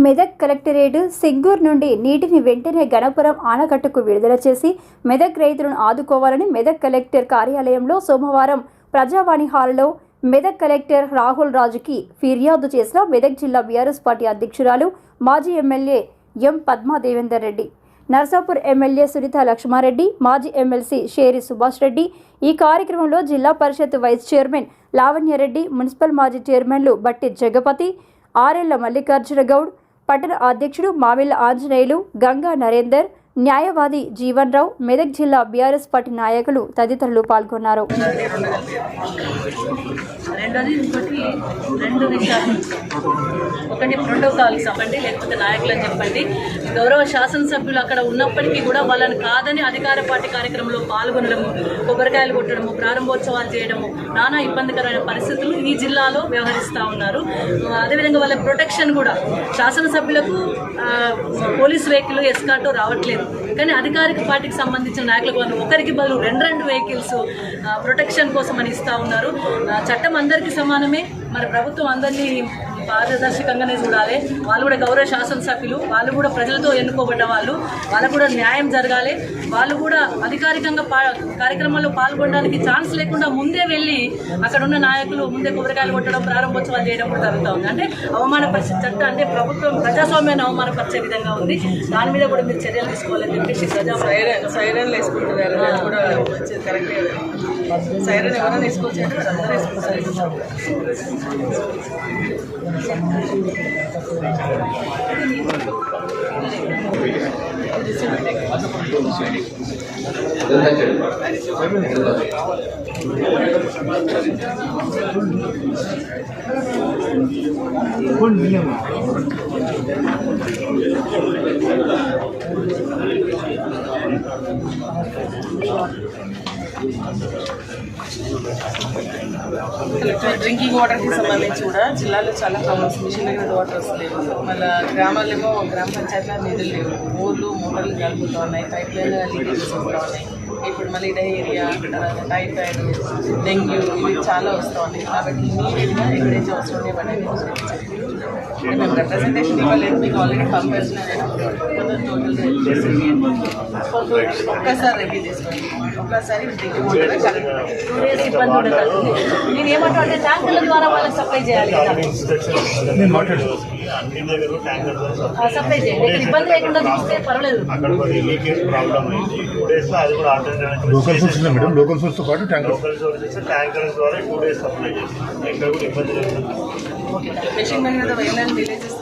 Medak collectorate సిగ్గూర్ నుండి నీటిని వెంటనే గణపురం ఆనకట్టుకు విడుదల చేసి మెదక్ రైతులను ఆదుకోవాలని మెదక్ కలెక్టర్ కార్యాలయంలో సోమవారం ప్రజావాణి హాల్లో మెదక్ కలెక్టర్ రాహుల్ రాజుకి ఫిర్యాదు చేసిన మెదక్ జిల్లా బీఆర్ఎస్ పార్టీ అధ్యక్షురాలు మాజీ MLA M Padma Devender Reddy Narsapur MLA Sunitha Laxma Reddy మాజీ ఎమ్మెల్సీ షేరి సుభాష్ రెడ్డి ఈ కార్యక్రమంలో Zilla Parishad vice chairman Lavanya Reddy municipal మాజీ చైర్మన్లు బట్టి జగపతి ఆర్ఎల్ల మల్లికార్జున గౌడ్ పట్టణ అధ్యక్షుడు మామిళ్ళ ఆంజనేయులు గంగా నరేందర్ న్యాయవాది జీవన్ రావు మెదక్ జిల్లా బీఆర్ఎస్ పార్టీ నాయకులు తదితరులు పాల్గొన్నారు. రెండోది ఇంకోటి రెండు విషయాలు. ఒకటి ప్రోటోకాల్ చెప్పండి లేకపోతే నాయకులు చెప్పండి. గౌరవ శాసనసభ్యులు అక్కడ ఉన్నప్పటికీ కూడా వాళ్ళని కాదని అధికార పార్టీ కార్యక్రమంలో పాల్గొనడము కొబ్బరికాయలు కొట్టడము ప్రారంభోత్సవాలు చేయడము నానా ఇబ్బందికరమైన పరిస్థితులు ఈ జిల్లాలో వ్యవహరిస్తూ ఉన్నారు. అదేవిధంగా వాళ్ళ ప్రొటెక్షన్ కూడా శాసనసభ్యులకు పోలీస్ వెహికల్ ఎస్కాటో రావట్లేదు. కానీ అధికారిక పార్టీకి సంబంధించిన నాయకులకు వాళ్ళు ఒకరికి బదులు రెండు రెండు వెహికల్స్ ప్రొటెక్షన్ కోసం అని ఇస్తూ ఉన్నారు. చట్టం అందరికీ సమానమే. మరి ప్రభుత్వం అందరినీ పారదర్శకంగానే చూడాలి. వాళ్ళు కూడా గౌరవ శాసనసభ్యులు వాళ్ళు కూడా ప్రజలతో ఎన్నుకోబడ్డ వాళ్ళు వాళ్ళకు కూడా న్యాయం జరగాలి. వాళ్ళు కూడా అధికారికంగా కార్యక్రమాల్లో పాల్గొనడానికి ఛాన్స్ లేకుండా ముందే వెళ్ళి అక్కడ ఉన్న నాయకులు ముందే కొబ్బరికాయలు కొట్టడం ప్రారంభోత్సవాలు చేయడం కూడా జరుగుతూ ఉంది. అంటే అవమానపరిచే చట్టం అంటే ప్రభుత్వం ప్రజాస్వామ్యాన్ని అవమానపరిచే విధంగా ఉంది. దాని మీద కూడా మీరు చర్యలు తీసుకోవాలని చెప్పేసి ప్రజా సైరన్ వేసుకుంటున్నారు. కూడా కరెక్ట్ సైరన్ ఎవరైనా వేసుకోవచ్చు? వాళ్ళు అందరూ వేసుకుంటారు డ్రింకింగ్ వాటర్కి సంబంధించి కూడా జిల్లాలో చాలా ప్రాబ్లమ్స్ మిషన్ దగ్గర వాటర్ వస్తలేవు మళ్ళీ గ్రామాలేమో గ్రామ పంచాయతీలో నిధులు లేవు. బోర్లు మోటార్లు కలుపుతూ ఉన్నాయి. పైప్ లైన్ లీకేజెస్ వస్తూ ఉన్నాయి. ఇప్పుడు మళ్ళీ డయేరియా టైఫాయిడ్ డెంగ్యూ ఇవి చాలా వస్తూ ఉన్నాయి. కాబట్టి ఇమీడియట్గా ఎక్కడైతే అవసరం ఇవన్నీ మేము రిప్రజెంటేషన్ ఇవ్వలేదు మీకు ఆల్రెడీ పంపేసిన ఒక్కసారి రివ్యూ చేసుకోండి ఒక్కసారి నేను ఏమంటా అంటే ట్యాంకుల ద్వారా వాళ్ళకి సప్లై చేయాలి సప్లై చేయండి. ఇబ్బంది లేకుండా చూస్తే పర్వాలేదు. Local source madam? లోకల్ సోర్స్తో పాటు ట్యాంకర్ లోకల్ సోర్సెస్ ట్యాంకర్స్ ద్వారా టూ డేస్ సప్లై చేస్తాం ఎక్కడ కూడా ఇబ్బంది లేదు. మెషిన్ మెన్ మీద వెళ్ళని విలేజెస్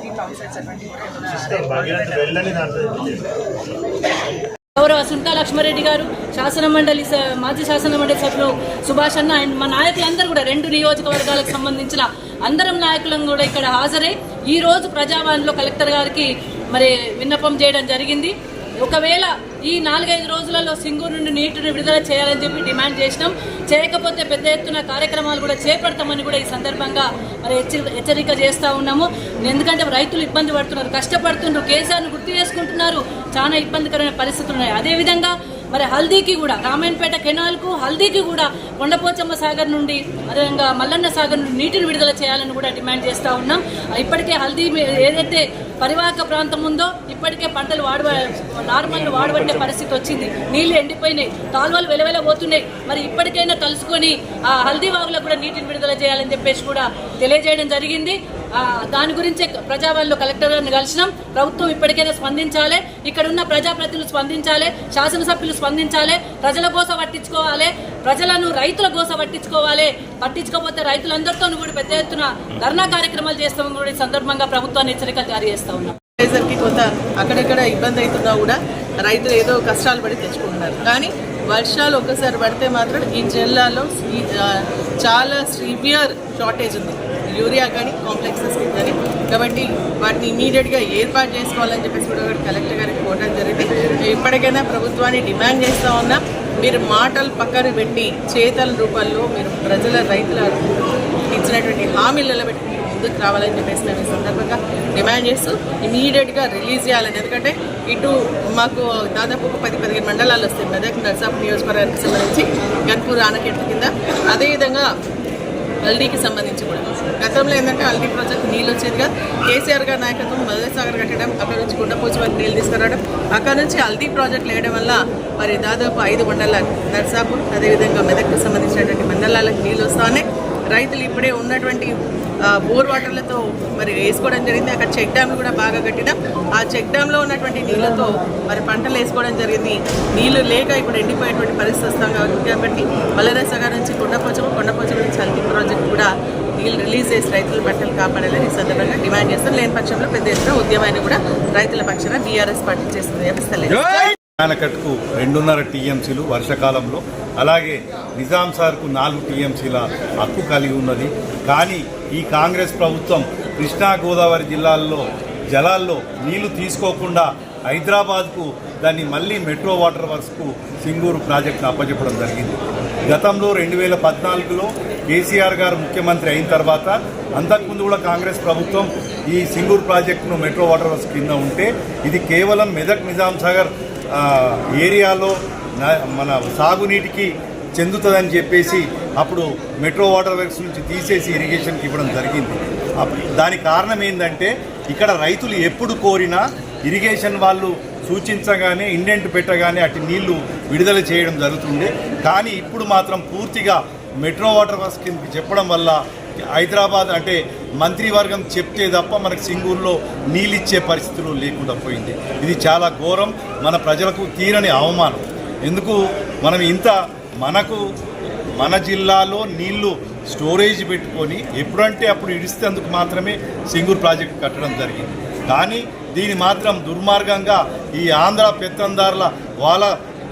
గౌరవ సుంటా లక్ష్మారెడ్డి గారు శాసన మండలి స- మాజీ శాసన మండలి సభ్యులు సుభాష్ అన్న అండ్ మా నాయకులందరూ కూడా రెండు నియోజకవర్గాలకు సంబంధించిన అందరం నాయకులను కూడా ఇక్కడ హాజరై ఈ రోజు ప్రజావాణిలో కలెక్టర్ గారికి మరి విన్నపం చేయడం జరిగింది. ఒకవేళ ఈ నాలుగైదు రోజులలో సింగూరు నుండి నీటిని విడుదల చేయాలని చెప్పి డిమాండ్ చేసినాం. చేయకపోతే పెద్ద ఎత్తున కార్యక్రమాలు కూడా చేపడతామని కూడా ఈ సందర్భంగా మరి హెచ్చరిక చేస్తూ ఉన్నాము. ఎందుకంటే రైతులు ఇబ్బంది పడుతున్నారు కష్టపడుతున్నారు కేసీఆర్ను గుర్తు చేసుకుంటున్నారు. చాలా ఇబ్బందికరమైన పరిస్థితులు ఉన్నాయి. అదేవిధంగా మరి హల్దీకి కూడా రామాయణపేట కెనాల్కు హల్దీకి కూడా కొండపోచమ్మ సాగర్ నుండి అదేవిధంగా మల్లన్న సాగర్ నుండి నీటిని విడుదల చేయాలని కూడా డిమాండ్ చేస్తూ ఉన్నాం. ఇప్పటికే హల్దీ ఏదైతే పరివాహక ప్రాంతం ఉందో ఇప్పటికే పంటలు వాడ నార్మల్ వాడబట్టే పరిస్థితి వచ్చింది. నీళ్ళు ఎండిపోయినాయి కాలువలు వెలవెల పోతున్నాయి మరి ఇప్పటికైనా కలుసుకొని ఆ హల్దీ వాగులకు కూడా నీటిని విడుదల చేయాలని చెప్పేసి కూడా తెలియజేయడం జరిగింది. దాని గురించే ప్రజావాణిలో కలెక్టర్ గారిని కలిసినాం. ప్రభుత్వం ఇప్పటికైనా స్పందించాలి. ఇక్కడ ఉన్న ప్రజాప్రతినిధులు స్పందించాలి. శాసనసభ్యులు స్పందించాలి. ప్రజల కోసం పట్టించుకోవాలి. ప్రజలను రైతుల కోసం పట్టించుకోవాలి. పట్టించుకోకపోతే రైతులందరితో కూడా పెద్ద ఎత్తున ధర్నా కార్యక్రమాలు చేస్తామని కూడా ఈ సందర్భంగా ప్రభుత్వాన్ని హెచ్చరికలు జారీ చేస్తా ఉన్నాం. కి కొంత అక్కడక్కడ ఇబ్బంది అవుతున్నా కూడా రైతులు ఏదో కష్టాలు పడి తెచ్చుకుంటున్నారు. కానీ వర్షాలు ఒక్కసారి పడితే మాత్రం ఈ జిల్లాలో చాలా సివియర్ షార్టేజ్ ఉంది. యూరియా కానీ కాంప్లెక్సెస్ కానీ కాబట్టి వాటిని ఇమీడియట్గా ఏర్పాటు చేసుకోవాలని చెప్పేసి కూడా కలెక్టర్ గారికి కోరడం జరిగింది. ఇప్పటికైనా ప్రభుత్వాన్ని డిమాండ్ చేస్తూ ఉన్నా మీరు మాటలు పక్కన పెట్టి చేతల రూపంలో మీరు ప్రజల రైతుల ఇచ్చినటువంటి హామీలు పెట్టి ముందుకు రావాలని చెప్పేసి మేము ఈ సందర్భంగా డిమాండ్ చేస్తూ ఇమీడియట్గా రిలీజ్ చేయాలని. ఎందుకంటే ఇటు మాకు దాదాపు ఒక పది పదిహేను మండలాలు వస్తాయి. మెదక్ నర్సాప్ నియోజకవర్గానికి సంబంధించి గన్పూర్ ఆనకెట్ల కింద. అదేవిధంగా అల్డీకి సంబంధించి కూడా. గతంలో ఏంటంటే అల్డీ ప్రాజెక్ట్ నీళ్ళు వచ్చేదిగా కేసీఆర్ గారి నాయకత్వం మదసాగర్ కట్టడం అక్కడ నుంచి గుండపోచి వరకు నీళ్ళు తీసుకురావడం అక్కడ నుంచి అల్డీ ప్రాజెక్ట్ వేయడం వల్ల మరి దాదాపు ఐదు మండలాలు నర్సాపూర్ అదేవిధంగా మెదక్కు సంబంధించినటువంటి మండలాలకు నీళ్ళు వస్తానే రైతులు ఇప్పుడే ఉన్నటువంటి బోర్ వాటర్లతో మరి వేసుకోవడం జరిగింది. అక్కడ చెక్ డ్యామ్ కూడా బాగా కట్టినాం. ఆ చెక్ డ్యామ్లో ఉన్నటువంటి నీళ్ళతో మరి పంటలు వేసుకోవడం జరిగింది. నీళ్ళు లేక ఇప్పుడు ఎండిపోయేటువంటి పరిస్థితి వస్తాం కాబట్టి కాబట్టి మల్లరసగా నుంచి కొండపోచము కొండపోచము నుంచి హల్దీ ప్రాజెక్ట్ కూడా నీళ్ళు రిలీజ్ చేసి రైతుల పంటలు కాపాడాలని సందర్భంగా డిమాండ్ చేస్తాం. లేని పక్షంలో పెద్ద ఎత్తున ఉద్యమాన్ని కూడా రైతుల పక్షాన బీఆర్ఎస్ పార్టీ చేస్తుంది. వ్యవస్థలేదు ఆనకట్టుకు రెండున్నర టీఎంసీలు వర్షకాలంలో అలాగే నిజాం సార్కు నాలుగు టీఎంసీల హక్కు కలిగి ఉన్నది. కానీ ఈ కాంగ్రెస్ ప్రభుత్వం కృష్ణా గోదావరి జిల్లాల్లో జలాల్లో నీళ్ళు తీసుకోకుండా హైదరాబాద్కు దాన్ని మళ్ళీ మెట్రో వాటర్ వర్క్స్కు సింగూరు ప్రాజెక్టును అప్పచెప్పడం జరిగింది. గతంలో రెండు వేల పద్నాలుగులో కేసీఆర్ గారు ముఖ్యమంత్రి అయిన తర్వాత అంతకుముందు కూడా కాంగ్రెస్ ప్రభుత్వం ఈ సింగూరు ప్రాజెక్టును మెట్రో వాటర్ వర్క్స్ కింద ఉంటే ఇది కేవలం మెదక్ నిజాం సాగర్ ఏరియాలో మన సాగునీటికి చెందుతుందని చెప్పేసి అప్పుడు మెట్రో వాటర్ వర్క్స్ నుంచి తీసేసి ఇరిగేషన్కి ఇవ్వడం జరిగింది. అప్పుడు దానికి కారణం ఏంటంటే ఇక్కడ రైతులు ఎప్పుడు కోరినా ఇరిగేషన్ వాళ్ళు సూచించగానే ఇండెంట్ పెట్టగానే అటు నీళ్ళు విడుదల చేయడం జరుగుతుంది కానీ ఇప్పుడు మాత్రం పూర్తిగా మెట్రో వాటర్ వర్క్స్ కిందకి చెప్పడం వల్ల హైదరాబాద్ అంటే మంత్రివర్గం చెప్తే తప్ప మనకు సింగూరులో నీళ్ళిచ్చే పరిస్థితులు లేకుండా పోయింది. ఇది చాలా ఘోరం. మన ప్రజలకు తీరని అవమానం. ఎందుకు మనం ఇంత మనకు మన జిల్లాలో నీళ్ళు స్టోరేజ్ పెట్టుకొని ఎప్పుడంటే అప్పుడు ఇడిస్తేందుకు మాత్రమే సింగూరు ప్రాజెక్టు కట్టడం జరిగింది. కానీ దీని మాత్రం దుర్మార్గంగా ఈ ఆంధ్ర పెత్తందారుల వాళ్ళ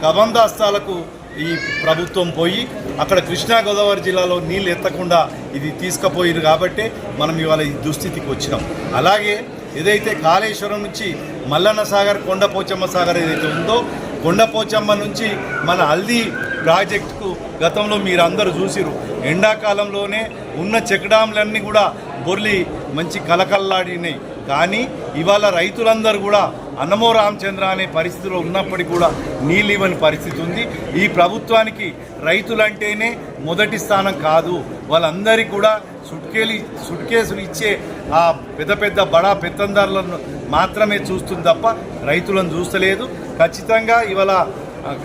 కబందాస్తాలకు ఈ ప్రభుత్వం పోయి అక్కడ కృష్ణా గోదావరి జిల్లాలో నీళ్ళు ఎత్తకుండా ఇది తీసుకుపోయారు కాబట్టే మనం ఇవాళ ఈ దుస్థితికి వచ్చినాం. అలాగే ఏదైతే కాళేశ్వరం నుంచి మల్లన్న సాగర్ కొండపోచమ్మ సాగర్ ఏదైతే ఉందో కొండపోచమ్మ నుంచి మన హల్దీ ప్రాజెక్టుకు గతంలో మీరు అందరూ చూసిరు ఎండాకాలంలోనే ఉన్న చెక్డాంలన్నీ కూడా బొర్లి మంచి కలకల్లాడినాయి కానీ ఇవాళ రైతులందరూ కూడా అన్నమో రామచంద్ర అనే పరిస్థితిలో ఉన్నప్పటికీ కూడా నీళ్ళు ఇవ్వని పరిస్థితి ఉంది. ఈ ప్రభుత్వానికి రైతులంటేనే మొదటి స్థానం కాదు. వాళ్ళందరికీ కూడా సుట్కేలు సుట్కేసులు ఇచ్చే ఆ పెద్ద పెద్ద బడా పెత్తందారులను మాత్రమే చూస్తుంది తప్ప రైతులను చూస్తలేదు. ఖచ్చితంగా ఇవాళ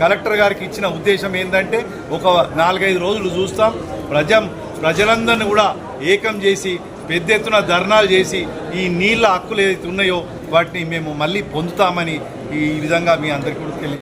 కలెక్టర్ గారికి ఇచ్చిన ఉద్దేశం ఏంటంటే ఒక నాలుగైదు రోజులు చూస్తాం. ప్రజ ప్రజలందరినీ కూడా ఏకం చేసి పెద్ద ఎత్తున ధర్నాలు చేసి ఈ నీళ్ళ హక్కులు ఏదైతే ఉన్నాయో వాటిని మేము మళ్ళీ పొందుతామని ఈ విధంగా మీ అందరికీ కూడా తెలియ